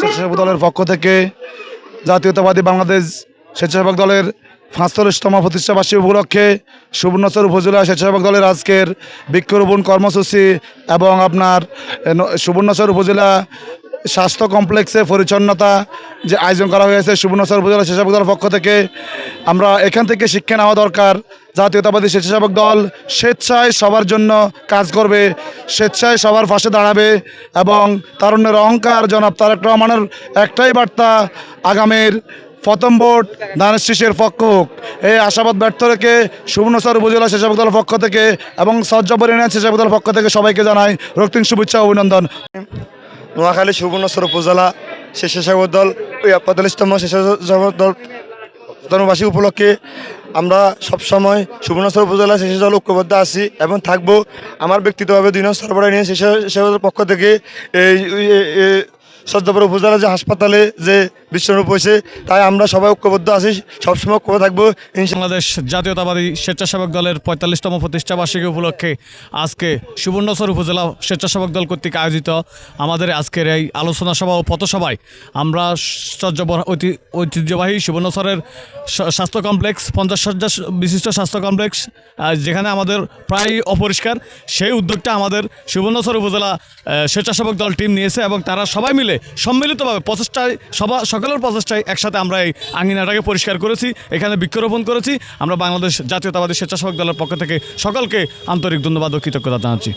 স্বেচ্ছাসেবক দলের পক্ষ থেকে জাতীয়তাবাদী বাংলাদেশ স্বেচ্ছাসেবক দলের পাঁচতলিশতম প্রতিষ্ঠা বার্ষিক উপলক্ষে সুবর্ণচর উপজেলা স্বেচ্ছাসেবক দলের আজকের বৃক্ষরোপণ কর্মসূচি এবং আপনার সুবর্ণচর উপজেলা স্বাস্থ্য কমপ্লেক্সে পরিচ্ছন্নতা যে আয়োজন করা হয়েছে সুবর্ণচর উপজেলা স্বেচ্ছাসেবক দলের পক্ষ থেকে, আমরা এখান থেকে শিক্ষা নেওয়া দরকার। জাতীয়তাবাদী স্বেচ্ছাসেবক দল স্বেচ্ছায় সবার জন্য কাজ করবে, স্বেচ্ছায় সবার পাশে দাঁড়াবে এবং তারুণ্যের অহংকার জনাব তারেক রহমানের একটাই বার্তা আগামীর প্রথম ভোট ধানের শীষের পক্ষ হোক। এই আশাবাদ ব্যর্থ রেখে সুবর্ণচর উপজেলা স্বেচ্ছাসেবক দলের পক্ষ থেকে এবং সজ্জবর ইউনিয়ন স্বেচ্ছাসেবক দলের পক্ষ থেকে সবাইকে জানাই রক্তিম শুভেচ্ছা অভিনন্দন। নোয়াখালী সুবর্ণচর উপজেলা স্বেচ্ছাসেবক দল, ওই পঁয়তাল্লিশতম স্বেচ্ছাসেবক দল জন্মবার্ষিকী উপলক্ষে আমরা সবসময় সুবর্ণাচর উপজেলা শেষে জল ঐক্যবদ্ধ আছি এবং থাকব। আমার ব্যক্তিগতভাবে দুই নং সরবরাহ নিয়ে শেষের পক্ষ থেকে এই সদ্যপুর উপজেলা যে হাসপাতালে যে বিশ্বরূপ হয়েছে, তাই আমরা সবাই ঐক্যবদ্ধ আছি, সবসময় ঐক্য থাকব বাংলাদেশ জাতীয়তাবাদী স্বেচ্ছাসেবক দলের পঁয়তাল্লিশতম প্রতিষ্ঠা বার্ষিকী উপলক্ষে আজকে সুবর্ণচর উপজেলা স্বেচ্ছাসেবক দল কর্তৃক আয়োজিত আমাদের আজকের এই আলোচনা সভা ও পথসভায় আমরা ঐতি- ঐতিহ্যবাহী সুবর্ণচরের স- স্বাস্থ্য কমপ্লেক্স, পঞ্চাশ শয্যা বিশিষ্ট স্বাস্থ্য কমপ্লেক্স যেখানে আমাদের প্রায় অপরিষ্কার, সেই উদ্যোগটা আমাদের সুবর্ণচর উপজেলা স্বেচ্ছাসেবক দল টিম নিয়েছে এবং তারা সবাই মিলে সম্মিলিতভাবে প্রচেষ্টায় সবা সকলের প্রচেষ্টায় একসাথে আমরা এই আঙ্গিনাটাকে পরিষ্কার করেছি, এখানে বৃক্ষরোপণ করেছি। আমরা বাংলাদেশ জাতীয়তাবাদী স্বেচ্ছাসেবক দলের পক্ষ থেকে সকলকে আন্তরিক ধন্যবাদ ও কৃতজ্ঞতা জানাচ্ছি।